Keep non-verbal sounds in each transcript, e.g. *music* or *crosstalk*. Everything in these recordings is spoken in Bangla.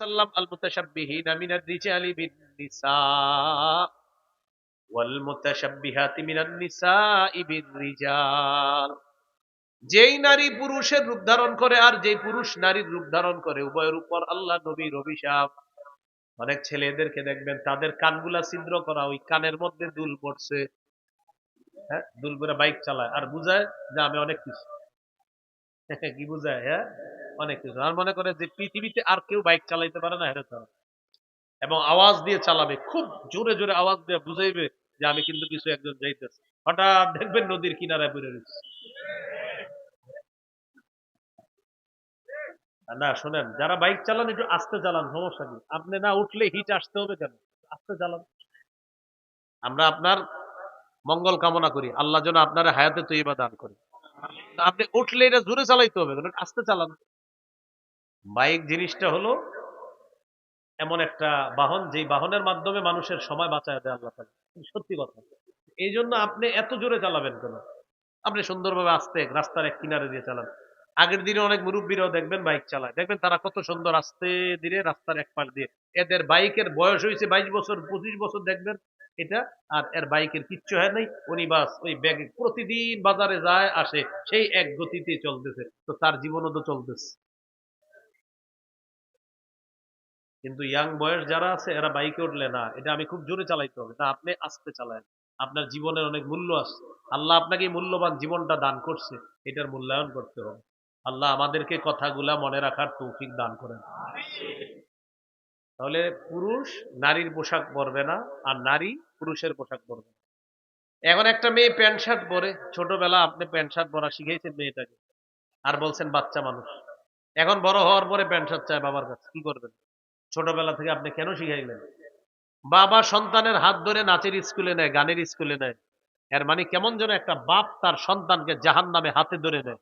সাল্লাম আল মুতাশাব্বিহিনা মিনার রিজালি বিন নিসা ওয়াল মুতাশাব্বিহাতি মিনান নিসাই বির রিজাল যেই নারী পুরুষের রূপ ধারণ করে আর যেই পুরুষ নারীর রূপ ধারণ করে, উভয়ের উপর আল্লাহ নবীর অভিশাপ। অনেক ছেলেদেরকে দেখবেন, তাদের কানগুলা ছিদ্র করা, ওই কানের মধ্যে দুল পড়ছে। হ্যাঁ দুল করে বাইক চালায়। আর বুঝায় যে আমি অনেক কিছু। *laughs* কি বুঝায় হ্যাঁ? অনেক কিছু। আর মনে করে যে পৃথিবীতে আর কেউ বাইক চালাইতে পারে না, হেরে তারা। এবং আওয়াজ দিয়ে চালাবে, খুব জোরে জোরে আওয়াজ দিয়ে বুঝাইবে যে আমি কিন্তু কিছু একজন যাইতেছি। হঠাৎ দেখবেন নদীর কিনারায় পড়ে রয়েছে না, শোনেন, যারা বাইক চালান, একটু আস্তে চালান, সমস্যা নেই আপনি না উঠলে হিট আসতে হবে কেন? আস্তে চালান। আমরা আপনার মঙ্গল কামনা করি। আল্লাহ যেন আপনার হায়াতে তৈবা দান করি। আপনি উঠলে এটা জোরে চালাইতে হবে কারণ আস্তে চালান। বাইক জিনিসটা হলো এমন একটা বাহন, যেই বাহনের মাধ্যমে মানুষের সময় বাঁচায় দেয় আল্লাহ। সত্যি কথা। এই জন্য আপনি এত জোরে চালাবেন কেন? আপনি সুন্দরভাবে আস্তে রাস্তার এক কিনারে দিয়ে চালান। আগের দিনে অনেক মুরব্বীরাও দেখবেন বাইক চালায়। দেখবেন তারা কত সুন্দর আস্তে ধীরে রাস্তার এক পাশ দিয়ে। এদের বাইকের বয়স হয়েছে বাইশ বছর, পঁচিশ বছর দেখবেন এটা, আর এর বাইকের কিচ্ছু হয় নাই। উনি বাস ওই ব্যাগে প্রতিদিন বাজারে যায়, আসে, সেই এক গতিতে চলতেছে। তো তার জীবনও তো চলতেছে। কিন্তু ইয়াং বয়স যারা আছে, এরা বাইকে উঠলে না। এটা আমি খুব জোরে চালাইতে হবে। না আপনি আস্তে চালান আপনার জীবনের অনেক মূল্য আছে। আল্লাহ আপনাকে মূল্যবান জীবনটা দান করছে। এটার মূল্যায়ন করতে হবে। আল্লাহ আমাদেরকে কথাগুলা মনে রাখার তৌফিক দান করেন। তাহলে পুরুষ নারীর পোশাক পরবে না, আর নারী পুরুষের পোশাক পরবে না। এখন একটা মেয়ে প্যান্ট শার্ট পরে, ছোটবেলা আপনি প্যান্ট শার্ট পরা শিখেছেন মেয়েটাকে। আর বলছেন বাচ্চা মানুষ। এখন বড় হওয়ার পরে প্যান্ট শার্ট চায় বাবার কাছে। কি করবেন? ছোটবেলা থেকে আপনি কেন শিখাইলেন? বাবা সন্তানের হাত ধরে নাচের স্কুলে নেয়, গানের স্কুলে নেয়। এর মানে কেমন যেন একটা বাপ তার সন্তানকে জাহান নামে হাতে ধরে নেয়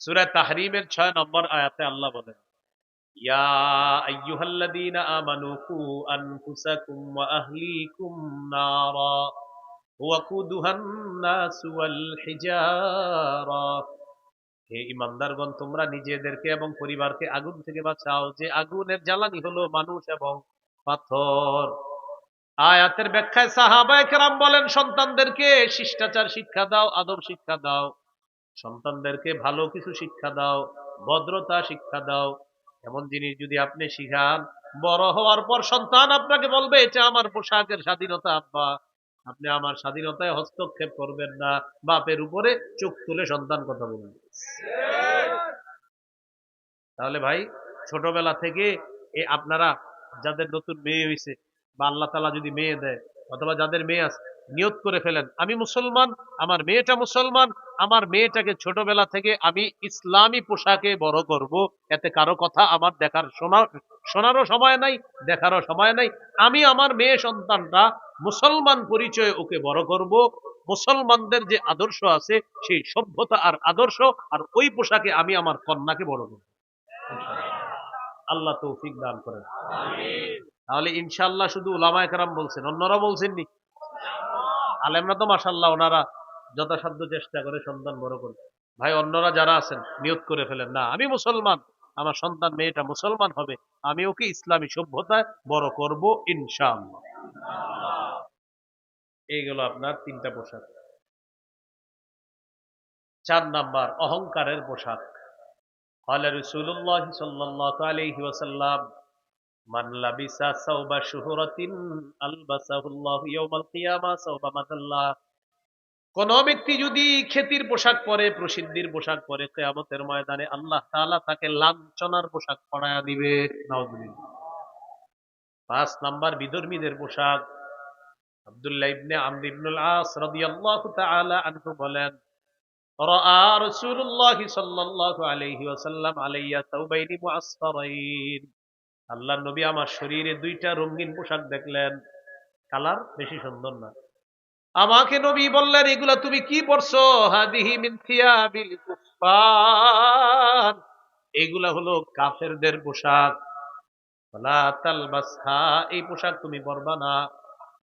সুরা তাহরিমের ছয় নম্বর আয়াতে আল্লাহ বলেন, ইয়া আইয়ুহাল্লাযীনা আনফুসাকুম ওয়া আহলিকুম নারা। হে ইমানদারগণ, তোমরা নিজেদেরকে এবং পরিবারকে আগুন থেকে বাঁচাও, যে আগুনের জ্বালানি হলো মানুষ এবং পাথর। আয়াতের ব্যাখ্যায় বলেন, সন্তানদেরকে শিষ্টাচার শিক্ষা দাও, আদব শিক্ষা দাও। সন্তানদেরকে ভালো কিছু শিক্ষা দাও, ভদ্রতা শিক্ষা দাও। এমন জিনিস যদি আপনি শিখান, বড় হওয়ার পর সন্তান আপনাকে বলবে, এটা আমার পোশাকের স্বাধীনতা, আব্বা। আপনি আমার স্বাধীনতায় হস্তক্ষেপ করবেন না। বাপের উপরে চোখ তুলে সন্তান কথা বলবেন তাহলে ভাই, ছোটবেলা থেকে এ আপনারা যাদের নতুন মেয়ে হয়েছে বা আল্লাহ তালা যদি মেয়ে দেয়, অথবা যাদের মেয়ে আছে নিয়ত করে ফেলেন। আমি মুসলমান আমার মেয়েটা মুসলমান আমার মেয়েটাকে ছোটবেলা থেকে আমি ইসলামী পোশাকে বড় করব। এতে কারও কথা আমার দেখার শোনার শোনারও সময় নাই দেখারও সময় নাই। আমি আমার মেয়ে সন্তানটা মুসলমান পরিচয়ে ওকে বড় করব। মুসলমানদের যে আদর্শ আছে সেই সভ্যতা আর আদর্শ আর ওই পোশাকে আমি আমার কন্যাকে বড় করব। আল্লাহ তৌফিক দান করেন। তাহলে ইনশাল্লাহ শুধু উলামায়ে কারাম বলছেন অন্যরা বলছেননি? আলেমরা তো মাসাল্লাহ ওনারা যথাসাধ্য চেষ্টা করে সন্তান বড় করবে ভাই, অন্যরা যারা আছেন নিয়োগ করে ফেলেন। না, আমি মুসলমান। আমার সন্তান, মেয়েটা মুসলমান হবে। আমি ওকে ইসলামী সভ্যতায় বড় করব, ইনশাআল্লাহ। এইগুলো আপনার তিনটা পোশাক। চার নাম্বার, অহংকারের পোশাক। হলে রসুল্লাহ সাল্লাহ আলহি মান লাবিসা সাওবা শুহরাতিন আলবাসাহুল্লাহু ইয়াউমাল কিয়ামা সাওবা মাতাল্লাহ কোন ব্যক্তি যদি খ্যাতির পোশাক পরে, প্রসিদ্ধির পোশাক পরে, কেয়ামতের ময়দানে আল্লাহ তাআলা তাকে লাঞ্ছনার পোশাক পরায়া দিবে। নাউজুবিল্লাহ। পাঁচ নাম্বার বিধর্মীদের পোশাক। আব্দুল্লাহ ইবনে আমর ইবনুল আস রাদিয়াল্লাহু তাআলা আনহু বলেন, রাআ রাসূলুল্লাহ সাল্লাল্লাহু আলাইহি ওয়াসাল্লাম আলাইয়া সাওবাইনি মুআসফারাইন আল্লাহর নবী আমার শরীরে দুইটা রঙিন পোশাক দেখলেন। কালার বেশি সুন্দর না। আমাকে নবী বললেন, এগুলা তুমি কি পরছো? হাদিহি মিন থিয়াবিল কুফফার এগুলা হলো কাফেরদের পোশাক। এই পোশাক তুমি পরবা না।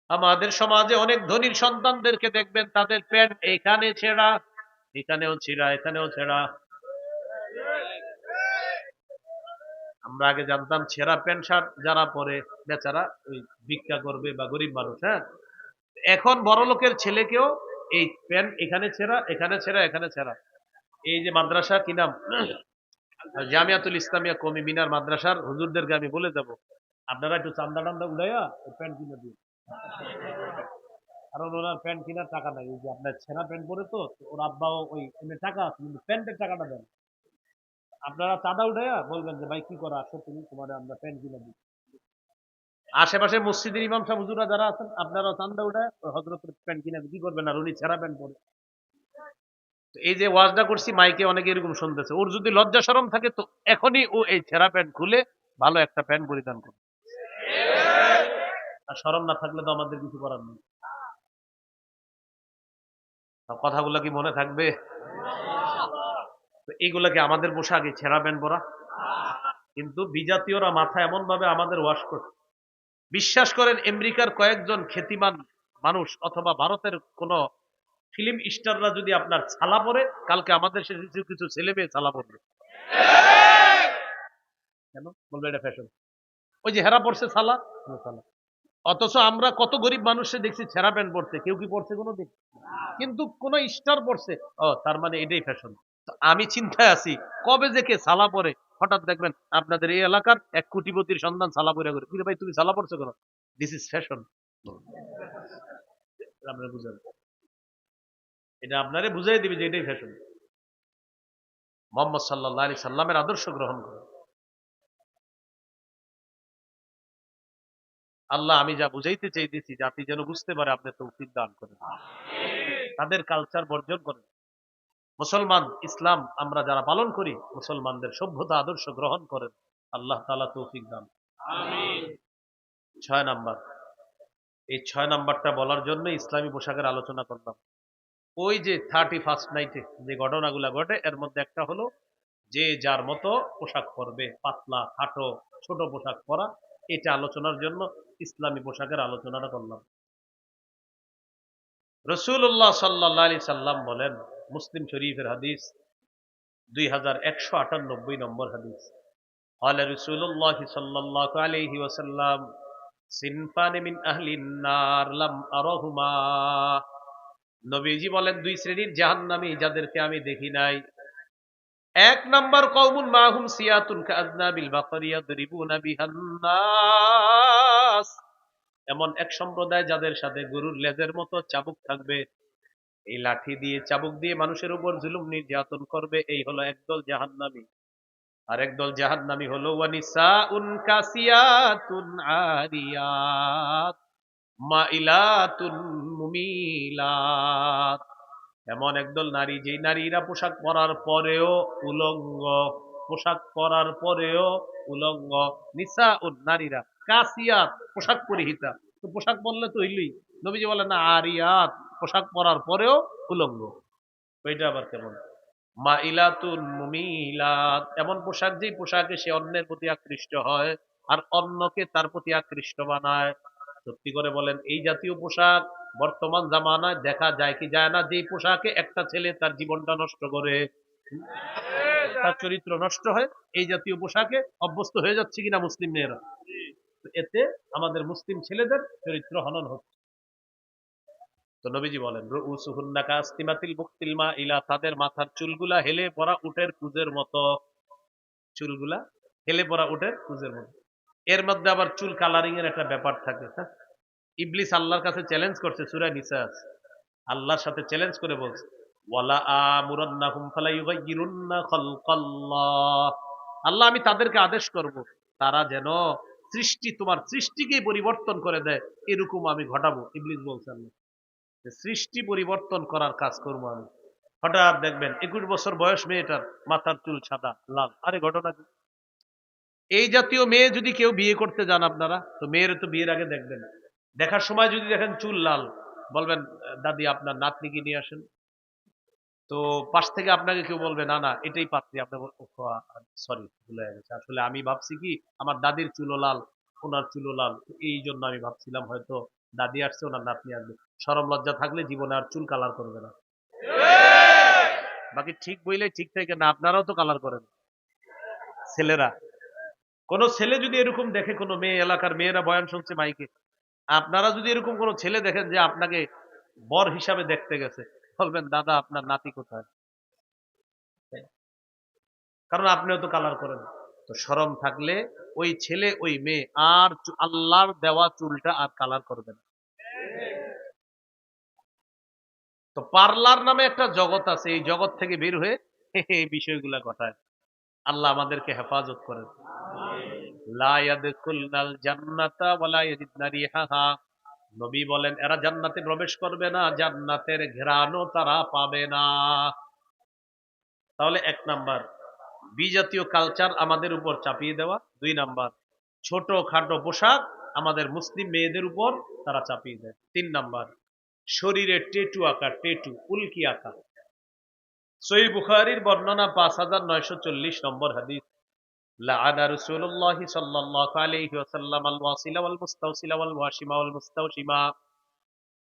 আমাদের সমাজে অনেক ধনীর সন্তানদেরকে দেখবেন, তাদের প্যান্ট এখানে ছেঁড়া, এখানেও ছেঁড়া এখানেও ছেঁড়া। আমরা আগে জানতাম ছেঁড়া প্যান্ট শার্ট যারা পরে বেচারা ওই ভিক্ষা করবে বা গরিব মানুষ হ্যাঁ? এখন বড় লোকের ছেলেকেও এই প্যান্ট এখানে ছেঁড়া এখানে ছেঁড়া এখানে ছেঁড়া। এই যে মাদ্রাসা, কি নাম? জামিয়াতুল ইসলামিয়া কমি মিনার মাদ্রাসার হুজুরদেরকে আমি বলে দেব। আপনারা একটু চান্দা টান্দা উড়াইয়া প্যান্ট কিনে দিন। কারণ ওনার প্যান্ট কেনার টাকা নাই। যে আপনার ছেঁড়া প্যান্ট পরে তো, ওর আব্বাও ওই টাকা আছে, কিন্তু প্যান্টের টাকাটা দেন। আপনারা চাঁদা উঠাইয়া বলবেন যে, ভাই, কি করা? আসো তুমি, তোমার আমরা প্যান্ট কিনে দিই। আশেপাশে মসজিদের ইমাম সাহেব, হুজুরা যারা আছেন আপনারা চান্দা উঠায় হজরতের প্যান্ট কিনে কি করবেন? আর উনি ছেঁড়া প্যান্ট পরে। এই যে ওয়াজটা করছি, মাইকে অনেকে এরকম শুনতেছে, ওর যদি লজ্জা সরম থাকে, তো এখনই ও এই ছেঁড়া প্যান্ট খুলে ভালো একটা প্যান্ট পরিধান করবে আর সরম না থাকলে তো আমাদের কিছু করার নেই। কথাগুলো কি মনে থাকবে? তো এইগুলা আমাদের পোশাকে ছেঁড়া প্যান্ট পরা। কিন্তু বিজাতীয়রা মাথা এমন ভাবে আমাদের ওয়াশ করে বিশ্বাস করেন, আমেরিকার কয়েকজন খ্যাতিমান মানুষ অথবা ভারতের কোন ফিল্ম স্টাররা যদি আপনার ছালা পরে, কালকে আমাদের কিছু কিছু ছেলে মেয়ে ছালা পরবে। কেন? বলবে এটা ফ্যাশন ওই যে হেরা পড়ছে ছালা? ছালা। অথচ আমরা কত গরিব মানুষে দেখছি ছেঁড়া প্যান্ট পরছে। কেউ কি পড়ছে কোনো দিন কিন্তু কোন স্টার পড়ছে ও, তার মানে এটাই ফ্যাশন আমি চিন্তায় আছি, কবে যে কে সালা পরে, হঠাৎ দেখবেন আপনাদের এই এলাকার এক কোটিপতির সন্তান সালা পরে করে ভাই, তুমি সালা পড়ছো কেন? দিস ইজ ফ্যাশন আপনারা এটা আপনারে বুঝাই দিবে যে এটাই ফ্যাশন মোহাম্মদ সাল্লাহ আলী সাল্লামের আদর্শ গ্রহণ করে। আল্লাহ, আমি যা বুঝাইতে চাইতেছি জাতি যেন বুঝতে পারে, আপনি তৌফিক দান করেন। তাদের কালচার বর্জন করেন। মুসলমান ইসলাম আমরা যারা পালন করি মুসলমানদের সভ্যতা আদর্শ গ্রহণ করেন। আল্লাহ তালা তৌফিক দান। ছয় নাম্বার। এই ছয় নাম্বারটা বলার জন্য ইসলামী পোশাকের আলোচনা করলাম। ওই যে থার্টি ফার্স্ট নাইটে যে ঘটনাগুলা ঘটে এর মধ্যে একটা হলো যে যার মতো পোশাক পরবে পাতলা খাটো ছোট পোশাক পরা এটা আলোচনার জন্য ইসলামী পোশাকের আলোচনাটা করলাম। রসুল্লাহ সাল্লাহ আলি সাল্লাম বলেন মুসলিম শরীফের হাদিস দুই হাজার একশো আটানব্বই নম্বর হাদিস قال رسول الله صلى الله عليه وسلم সিনফানে মিন আহলিন নার লাম আরহুমা নবীজি বলেন দুই শ্রেণীর জাহান্নামী যাদেরকে আমি দেখি নাই এক নাম্বার কওমুন মাহুম সিয়াতুন কাযনাবিল বাকারিয়া দরিবুনা বিহান নাস এমন এক সম্প্রদায় যাদের সাথে গরুর লেজের মতো চাবুক থাকবে এই লাঠি দিয়ে, চাবুক দিয়ে মানুষের উপর জুলুম নির্যাতন করবে, এই হলো একদল জাহান্নামী। আর একদল জাহান্নামী হলো এমন একদল নারী, যেই নারীরা পোশাক পরার পরেও উলঙ্গ, পোশাক পরার পরেও উলঙ্গ। নিসা উন নারীরা, কাসিয়াত, পোশাক পরিহিতা। তো পোশাক পরলে তো হইলই। নবীজি বলে না, আরিয়াত পোশাক পরার পরেও উলঙ্গ। ওইটা আবার কেমন? মা ইলাতুন মুমিলাত এমন পোশাক যেই পোশাকে সে অন্যের প্রতি আকৃষ্ট হয় আর অন্যকে তার প্রতি আকৃষ্ট বানায়। সত্যি করে বলেন, এই জাতীয় পোশাক বর্তমান জামানায় দেখা যায় কি যায় না? যে পোশাকে একটা ছেলে তার জীবনটা নষ্ট করে, তার চরিত্র নষ্ট হয়, এই জাতীয় পোশাকে অভ্যস্ত হয়ে যাচ্ছে কিনা মুসলিম মেয়েরা? এতে আমাদের মুসলিম ছেলেদের চরিত্র হনন হচ্ছে। তো নবীজি বলেন ইলা তাদের মাথার চুলগুলা হেলে পড়া উটের কুজের মতো। চুলগুলা হেলে পড়া উটের কুজের মতো। এর মধ্যে আবার চুল কালারিং এর একটা ব্যাপার থাকে হ্যাঁ? ইবলিস আল্লাহর কাছে চ্যালেঞ্জ করছে, সূরা নিসা আল্লাহর সাথে চ্যালেঞ্জ করে বলছে, ওয়ালা আমুরান্নাহুম ফালা ইউগাইয়িরুন্না খালকাল্লাহ আল্লাহ আমি তাদেরকে আদেশ করব, তারা যেন সৃষ্টি তোমার সৃষ্টিকেই পরিবর্তন করে দেয়, এরকম আমি ঘটাবো, ইবলিস বলছে আল্লাহ। সৃষ্টি পরিবর্তন করার কাজ করব আমি। হঠাৎ দেখবেন, একুশ বছর বয়স মেয়েটার মাথার চুল সাদা, লাল। আরে, ঘটনা কি? এই জাতীয় মেয়ে যদি কেউ বিয়ে করতে যান আপনারা, তো মেয়ের তো বিয়ের আগে দেখবেন। দেখার সময় যদি দেখেন চুল লাল, বলবেন, দাদি, আপনার নাতনিকে নিয়ে আসেন? তো পাশ থেকে আপনাকে কেউ বলবে, না না, এটাই পাত্রী, আপনার সরি, ভুলে গেছে। আসলে আমি ভাবছি কি, আমার দাদির চুলো লাল, ওনার চুলো লাল, এই জন্য আমি ভাবছিলাম হয়তো দাদি আসছে, ওনার নাতনি আসবে। সরম লজ্জা থাকলে জীবনে আর চুল কালার করবে না। বাকি ঠিক বইলে ঠিক থেকে না, আপনারাও তো কালার করেন। ছেলেরা, কোন ছেলে যদি এরকম দেখে কোনো মেয়ে, এলাকার মেয়েরা বয়ান শুনছে মাইকে, আপনারা যদি এরকম কোন ছেলে দেখেন যে আপনাকে বর হিসাবে দেখতে গেছে, বলবেন, দাদা, আপনার নাতি কোথায়? কারণ আপনিও তো কালার করেন। তো সরম থাকলে ওই ছেলে, ওই মেয়ে, আর আল্লাহর দেওয়া চুলটা আর কালার করবে না। তো পার্লার নামে একটা জগৎ আছে, এই জগৎ থেকে বের হয়ে *laughs* এই বিষয়গুলা ঘটায়। আল্লাহ আমাদেরকে হেফাজত করেন। নবী বলেন, এরা জান্নাতে প্রবেশ করবে না, জান্নাতের ঘ্রাণও তারা পাবে না। তাহলে এক নাম্বার বিজাতীয় কালচার আমাদের উপর চাপিয়ে দেওয়া। দুই নাম্বার ছোট খাটো পোশাক আমাদের মুসলিম মেয়েদের উপর তারা চাপিয়ে দেয়। তিন নাম্বার শরীরে টেটু আঁকা টেটু, উল্কি আঁকা সই বুখারির বর্ণনা পাঁচ হাজার নয়শো চল্লিশ নম্বর হাদিস। লাআনা রাসূলুল্লাহ সাল্লাল্লাহু আলাইহি ওয়াসাল্লাম আল ওয়াসিলা ওয়াল মুস্তাওসিলা ওয়াল ওয়াসিমা ওয়াল মুস্তাওসিমা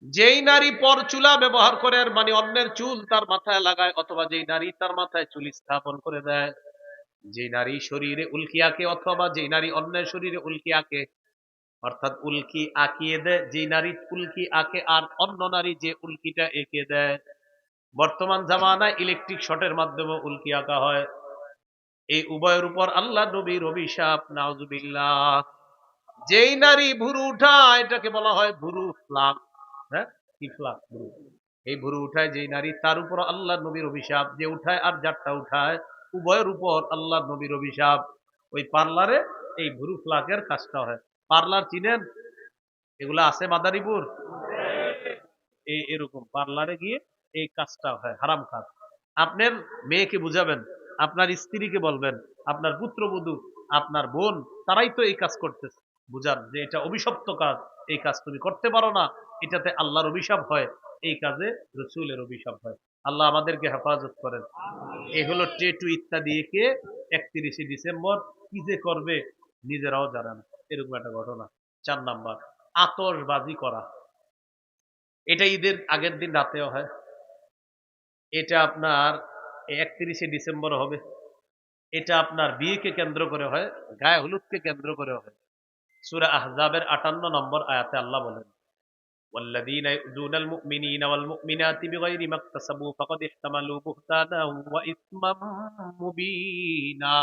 যেই নারী পরচুলা ব্যবহার করে মানে অন্যের চুল তার মাথায় লাগায় অথবা যেই নারী তার মাথায় চুল স্থাপন করে দেয়। যেই নারী শরীরে উল্কিয়াকে অথবা যেই নারী অন্যের শরীরে উল্কিয়াকে অর্থাৎ উল্কি আঁকিয়ে দেয়, যে নারী উল্কি আঁকে আর অন্য নারী যে উল্কিটা এঁকে দেয়। বর্তমান জামানায় ইলেকট্রিক শটের মাধ্যমে উল্কি আঁকা হয়। এই উভয়ের উপর আল্লাহ নবীর অভিশাপ, নাউজুবিল্লাহ। যেই নারী ভুরু উঠা এটাকে বলা হয় ভুরু ফ্লাক। হ্যাঁ? কি ফ্লাক? ভুরু। এই ভুরু উঠায় যেই নারী, তার উপর আল্লাহ নবীর অভিশাপ। যে উঠায় আর যারটা উঠায়, উভয়ের উপর আল্লাহ নবীর অভিশাপ। ওই পার্লারে এই ভুরু ফ্লাকের কাজটা হয়। পার্লার চিনেন? এগুলা আছে মাদারীপুর? এই, এরকম পার্লারে গিয়ে এই কাজটা হয়, হারাম কাজ। আপনার মেয়েকে বুঝাবেন, আপনার স্ত্রীকে বলবেন, আপনার পুত্রবধূ, আপনার বোন, তারাই তো এই কাজ করতেছে। বুঝান যে এটা অভিশপ্ত কাজ, এই কাজ তুমি করতে পারো না, এটাতে আল্লাহর অভিশাপ হয়, এই কাজে রসুলের অভিশাপ হয়। আল্লাহ আমাদেরকে হেফাজত করেন। এই হলো টেটু ইত্যাদি একে একত্রিশে ডিসেম্বর, কি যে করবে নিজেরাও জানান এরকম একটা ঘটনা চার নাম্বার আতশবাজি করা এটা ঈদের আগের দিন রাতেও হয় এটা আপনার একত্রিশে ডিসেম্বর হবে এটা আপনার বিয়েকে কেন্দ্র করে হয় গায়ে হলুদকে কেন্দ্র করে হয় সুরা আহজাবের আটান্ন নম্বর আয়াতে আল্লাহ বলেন والذين يؤذون المؤمنين والمؤمنات بغير ما اكتسبوا فقد احتملوا بهتانا وإثما مبينا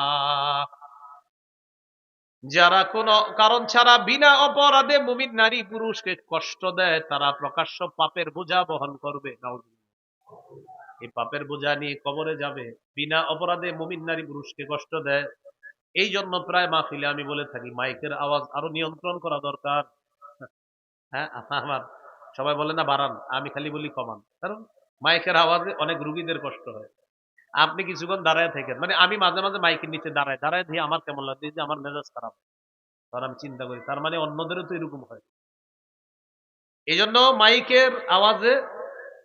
যারা কোন কারণ ছাড়া বিনা অপরাধে মুমিন নারী পুরুষকে কষ্ট দেয়, তারা প্রকাশ্য পাপের বোঝা বহন করবে। এই পাপের বোঝা নিয়ে কবরে যাবে। বিনা অপরাধে মুমিন নারী পুরুষকে কষ্ট দেয়। এই জন্য প্রায় মাহফিলে আমি বলে থাকি, মাইকের আওয়াজ আরও নিয়ন্ত্রণ করা দরকার। হ্যাঁ আমার সবাই বলে না, বাড়ান। আমি খালি বলি কমান। কারণ মাইকের আওয়াজে অনেক রুগীদের কষ্ট হয়। আপনি কিছুক্ষণ দাঁড়ায় থাকেন। মানে আমি মাঝে মাঝে মাইকের নিচে দাঁড়ায় দাঁড়ায় দিয়ে আমার কেমন লাগে? যে আমার মেজাজ খারাপ। তখন আমি চিন্তা করি, তার মানে অন্যদেরও তো এরকম হয়। এই জন্য মাইকের আওয়াজে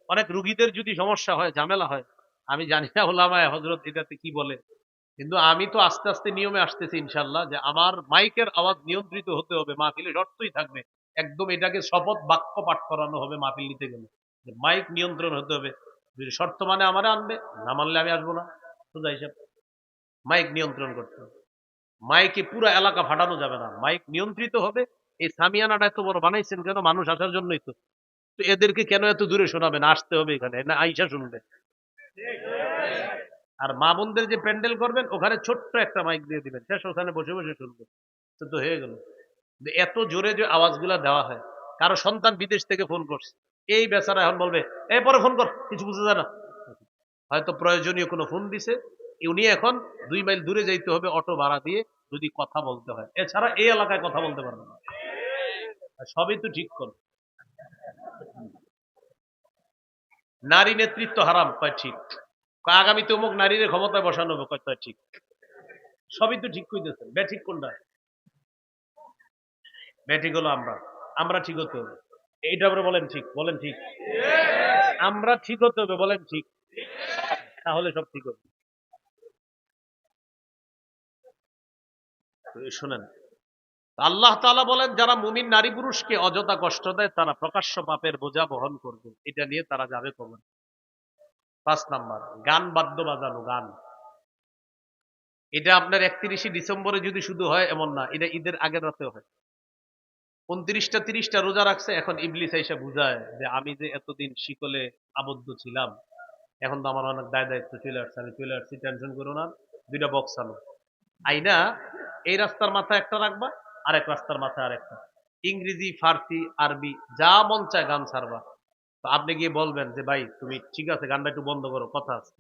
অনেক রুগীদের যদি সমস্যা হয়, ঝামেলা হয়, আমি জানি না ওলামায় হজরত এটাতে কি বলে। কিন্তু আমি তো আস্তে আস্তে নিয়মে আসতেছি ইনশাল্লাহ যে আমার মাইকের আওয়াজ নিয়ন্ত্রিত হতে হবে, মাহফিলে শর্তই থাকবে। একদম এটাকে শপথ বাক্য পাঠ করানো হবে মাহফিল নিতে গেলে। মাইক নিয়ন্ত্রণ হতে হবে। যদি শর্ত মানে আমার আনবে, না মানলে আমি আসব না। সোজা হিসাব। মাইক নিয়ন্ত্রণ করতে হবে। মাইকে পুরো এলাকা ফাটানো যাবে না। মাইক নিয়ন্ত্রিত হবে। এই সামিয়ানাটা এত বড় বানাইছেন কেন? মানুষ আসার জন্যই তো। তো এদেরকে কেন এত দূরে শোনাবেন? আসতে হবে এখানে। না, আইসা শুনবে। আর মা বোনদের যে প্যান্ডেল করবেন, ওখানে ছোট্ট একটা মাইক দিয়ে দিবেন। শেষ, ওখানে বসে বসে শুনবে। তো হয়ে গেল। এত জোরে যে আওয়াজগুলা দেওয়া হয়। কারও সন্তান বিদেশ থেকে ফোন করছে। এই বেচারা এখন বলবে, এই পরে ফোন কর, কিছু বুঝে যায় না। হয়তো প্রয়োজনীয় কোনো ফোন দিছে। উনি এখন দুই মাইল দূরে যাইতে হবে অটো ভাড়া দিয়ে, যদি কথা বলতে হয়। এছাড়া এই এলাকায় কথা বলতে পারবে না। সবই তো ঠিক কর নারী নেতৃত্ব হারাম, কয় ঠিক। আগামীতে অমুক নারীর ক্ষমতায় বসানো হবে, কয় ঠিক। সবই তো ঠিক কইতেছেন ব্যাঠিক কোনটা? ব্যাঠিক হলো আমরা। আমরা ঠিক হতে হবে। এইটা আমরা বলেন ঠিক বলেন ঠিক। আমরা ঠিক হতে হবে, বলেন ঠিক। তাহলে সব ঠিক হবে। শোনেন, আল্লাহ তাআলা বলেন, যারা মুমিন নারী পুরুষকে অযথা কষ্ট দেয়, তারা প্রকাশ্য পাপের বোঝা বহন করবে। এটা নিয়ে তারা যাবে কবর পাঁচ নাম্বার, গান বাদ্য বাজানো, গান। এটা আপনার একত্রিশে ডিসেম্বরে যদি শুধু হয়, এমন না, এটা ঈদের আগের রাতেও হয়। উনত্রিশটা, তিরিশটা রোজা রাখছে, এখন ইবলিস এসে বুঝায় যে আমি যে এতদিন শিকলে আবদ্ধ ছিলাম, এখন তো আমার অনেক দায় দায়িত্ব চলে আসছে, আমি চলে আসছি টেনশন করো না, দুইটা বক্স আনো। আইনা, এই রাস্তার মাথায় একটা রাখবা, আরেক রাস্তার মাথায় আরেকটা। ইংরেজি, ফার্সি, আরবি, যা মন চায় গান ছাড়বা। তো আপনি গিয়ে বলবেন যে, ভাই, তুমি ঠিক আছে, গানটা একটু বন্ধ করো, কথা আছে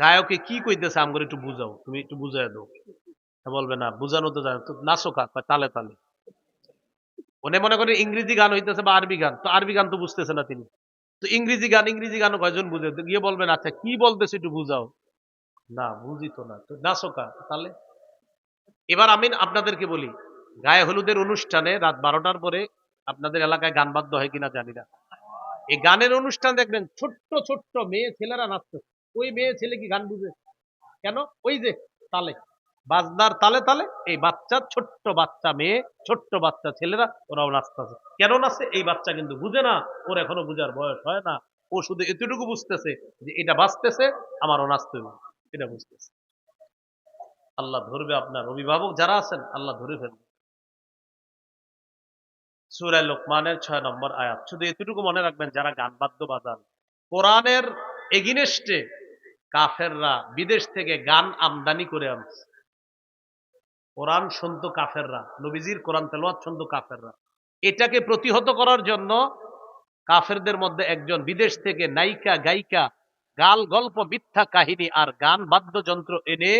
গায়কে কি কইতেছে আমগরে একটু বুঝাও, তুমি একটু বুঝাই দাও। বলবে, না, বুঝানো তো জানো তো নাচো কাক তালে তালে। মনে মনে করে ইংরেজি গান হইতেছে বা আরবি গান, তো আরবি গান তো বুঝতেছে না তিনি। তো ইংরেজি গান ইংরেজি গান কয়জন বুঝে? গিয়ে বলবেন আচ্ছা কি বলতেছে একটু বুঝাও। না, বুঝি তো না। তো নাচো কা, তাহলে? এবার আমি আপনাদেরকে বলি, গায়ে হলুদের অনুষ্ঠানে রাত বারোটার পরে আপনাদের এলাকায় গান বাদ্য হয় কিনা জানি না। এই গানের অনুষ্ঠান দেখবেন, ছোট্ট ছোট্ট মেয়ে ছেলেরা নাচছে ওই মেয়ে ছেলে কি গান বুঝে? কেন? ওই যে, তালে। বাজনার তালে তালে এই বাচ্চা, ছোট্ট বাচ্চা মেয়ে, ছোট্ট বাচ্চা ছেলেরা ওরাও নাচতেছে। কেন নাচছে? এই বাচ্চা কিন্তু বুঝে না, ওর এখনও বুঝার বয়স হয় না। ও শুধু এতটুকু বুঝতেছে যে এটা বাঁচতেছে, আমারও নাচতে এটা বুঝতেছে। আল্লাহ ধরবে আপনার অভিভাবক যারা আছেন, আল্লাহ ধরে ফেলবে। সুরায় লোকমানের ছয় নম্বর আয়াত। শুধু এতটুকু মনে রাখবেন, যারা গান বাদ্য বাজান, কোরআনের এগিনেস্টে কাফেররা বিদেশ থেকে গান আমদানি করে আনছে। কোরআন শুনতো কাফেররা, নবীজির কোরআন তেলোয়াত শুনতো কাফেররা। এটাকে প্রতিহত করার জন্য কাফেরদের মধ্যে একজন বিদেশ থেকে নায়িকা, গায়িকা, গাল গল্প, মিথ্যা কাহিনী আর গান বাদ্যযন্ত্র এনে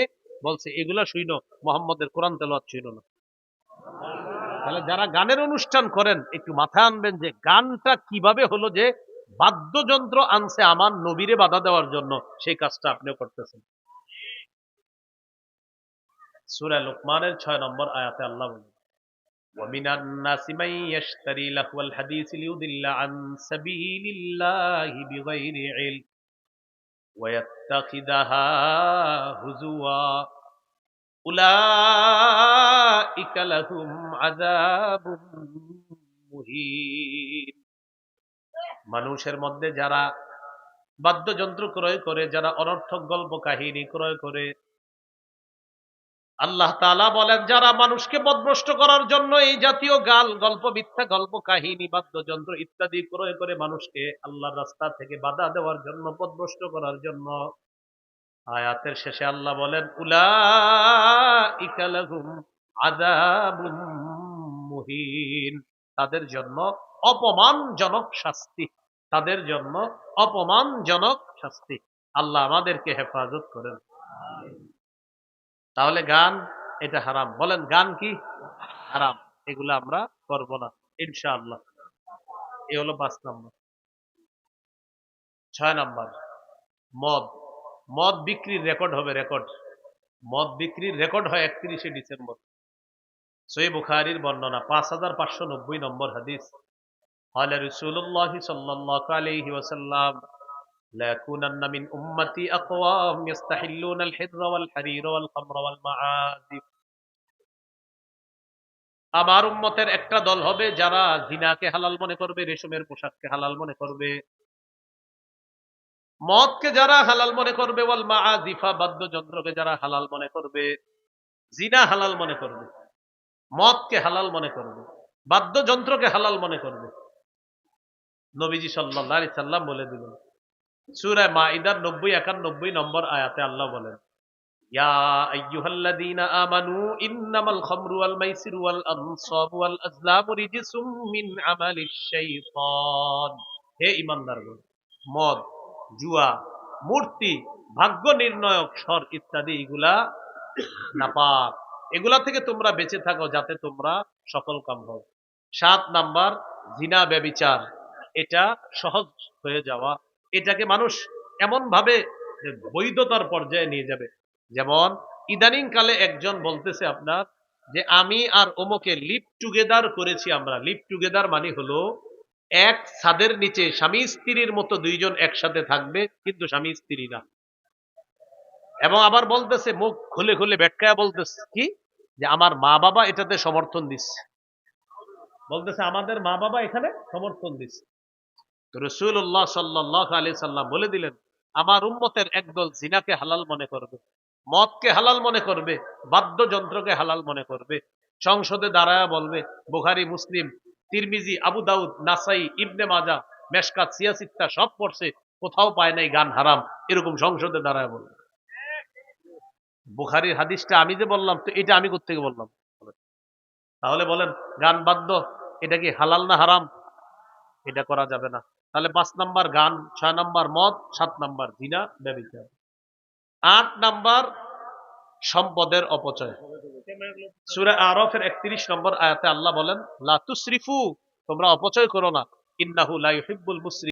বলছে, এগুলা শুইন, মোহাম্মদের কোরআন তেলোয়াত শুইন না। তাহলে যারা গানের অনুষ্ঠান করেন, একটু মাথায় আনবেন যে গানটা কীভাবে হলো যে বাদ্যযন্ত্র আনছে আমার নবীরে বাধা দেওয়ার জন্য, সেই কাজটা আপনিও করতেছেন। সূরা লোকমানের ছয় নম্বর আয়াতে আল্লাহ বলেন ومن الناس من يشتري لهو الحديث ليضل عن سبيل الله بغير علم ويتخذها هزوا أولئك لهم عذاب মুহিন মানুষের মধ্যে যারা বাদ্যযন্ত্র ক্রয় করে যারা অনর্থক গল্প কাহিনী ক্রয় করে আল্লাহ তাআলা বলেন, যারা মানুষকে পদভ্রষ্ট করার জন্য এই জাতীয় গাল, গল্প মিথ্যা, গল্প কাহিনী, বাদ্যযন্ত্র ইত্যাদি ক্রয় করে মানুষকে আল্লাহর রাস্তা থেকে বাধা দেওয়ার জন্য পদভ্রষ্ট করার জন্য। আয়াতের শেষে আল্লাহ বলেন মুহিন। তাদের জন্য অপমানজনক শাস্তি। তাদের জন্য অপমানজনক শাস্তি। আল্লাহ আমাদেরকে হেফাজত করেন। তাহলে গান, এটা হারাম। বলেন, গান কি? হারাম। এগুলো আমরা করব না, ইনশাআল্লাহ। এ হলো পাঁচ নম্বর। ছয় নম্বর, মদ। মদ বিক্রির রেকর্ড হবে রেকর্ড। মদ বিক্রির রেকর্ড হয় একত্রিশে ডিসেম্বর। সই বুখারির বর্ণনা, পাঁচ হাজার পাঁচশো নব্বই নম্বর হাদিস। হলে রসুল্লাহ সাল্লাহ আলহি ওসাল্লাম عليه وسلم لا يكونن من أمتي أقوام يستحلون الحر والحرير والخمر والمعازف আমার উম্মতের একটা দল হবে যারা জিনাকে হালাল মনে করবে রেশমের পোশাককে হালাল মনে করবে মদকে যারা হালাল মনে করবে ওয়াল মাআজিফা বাদ্যযন্ত্রকে যারা হালাল মনে করবে জিনা হালাল মনে করবে মদকে হালাল মনে করবে বাদ্যযন্ত্রকে হালাল মনে করবে নবীজি সাল্লাল্লাহু আলাইহি সাল্লাম বলে দিলেন মাইদার 90 91 নম্বর আয়াতে আল্লাহ বলেন মদ, জুয়া, মূর্তি, ভাগ্য নির্ণয়ক স্বর ইত্যাদি, এগুলা নাপাক। এগুলা থেকে তোমরা বেঁচে থাকো যাতে তোমরা সফল কাম হও। সাত নাম্বার, জিনা, ব্যবিচার। এটা সহজ হয়ে যাওয়া এটাকে মানুষ এমন ভাবে বৈধতার পর্যায়ে নিয়ে যাবে। যেমন ইদানিং কালে একজন বলতেছে আপনার যে, আমি আর ওমকে লিভ টুগেদার করেছি আমরা। লিভ টুগেদার মানে হলো এক ছাদের নিচে স্বামী স্ত্রীর মতো দুইজন একসাথে থাকবে, কিন্তু স্বামী স্ত্রী না। এবং আবার বলতেছে, মুখ খুলে খুলে বেটকায়া বলতেছে কি? যে, আমার মা বাবা এটাতে সমর্থন দিচ্ছে। বলতেছে, আমাদের মা বাবা এখানে সমর্থন দিচ্ছে। রসুল্লাহ সাল্লাহ আলি সাল্লাম বলে দিলেন, আমার উম্মতের একদল জিনাকে হালাল মনে করবে, মদকে হালাল মনে করবে, বাদ্যযন্ত্রকে হালাল মনে করবে। সংসদে দাঁড়ায়া বলবে, বুখারি, মুসলিম, তিরমিজি, আবু দাউদ, নাসাই, ইবনে মাজা, মেশকাত, সিয়াসিত্তা সব পড়ছে, কোথাও পায় নাই গান হারাম, এরকম সংসদে দাঁড়ায় বলবে। বুখারির হাদিসটা আমি যে বললাম, তো এটা আমি কোথেকে বললাম? তাহলে বলেন, গান বাদ্য, এটা কি হালাল না হারাম? এটা করা যাবে না। তাহলে পাঁচ নাম্বার গান, ছয় নাম্বার মদ, সাত নাম্বার দিনা ব্যবচার। আট নাম্বার সম্পদের অপচয়। সুরে আরফের একত্রিশ নম্বর আয়াতে আল্লাহ বলেন লাতু তুসরিফু তোমরা অপচয় করো না। ইন্নাহু লা ইউহিব্বুল মুসরিফিন